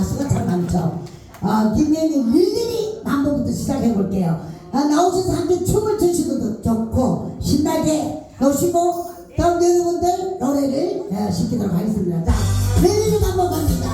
가수가 참 많죠. 어, 김혜미 일일이 한번부터 시작해 볼게요. 아, 나오셔서 함께 춤을 추시도 좋고 신나게 노시고 다음 여러분들 노래를 어, 시키도록 하겠습니다. 자, 릴리를 한번 갑니다.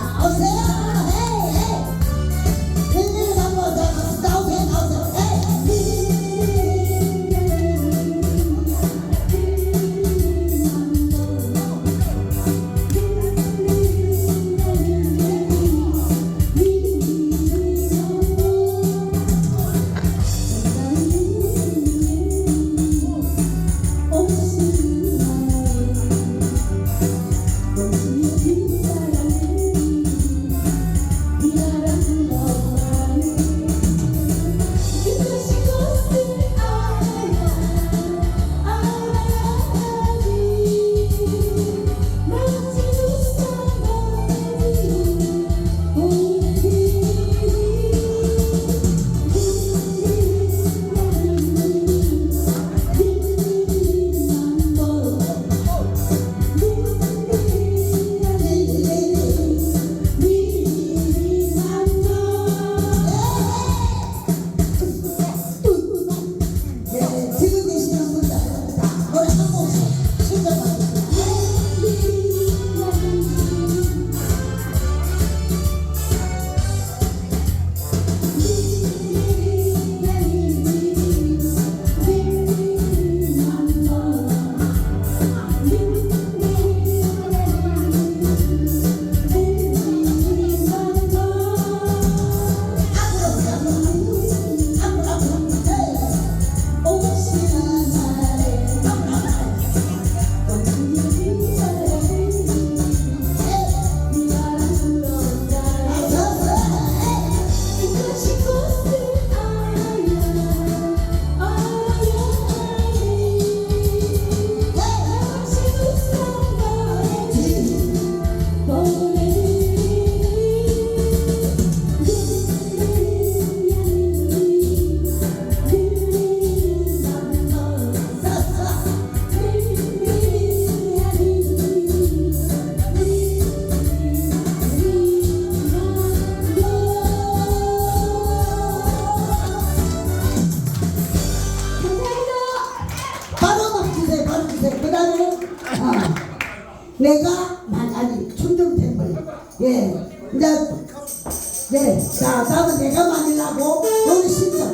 다음에, 어, 내가 만약에 충정템을, 예, 이제, 네, 자, 다음은 내가 만들라고 노래 신청.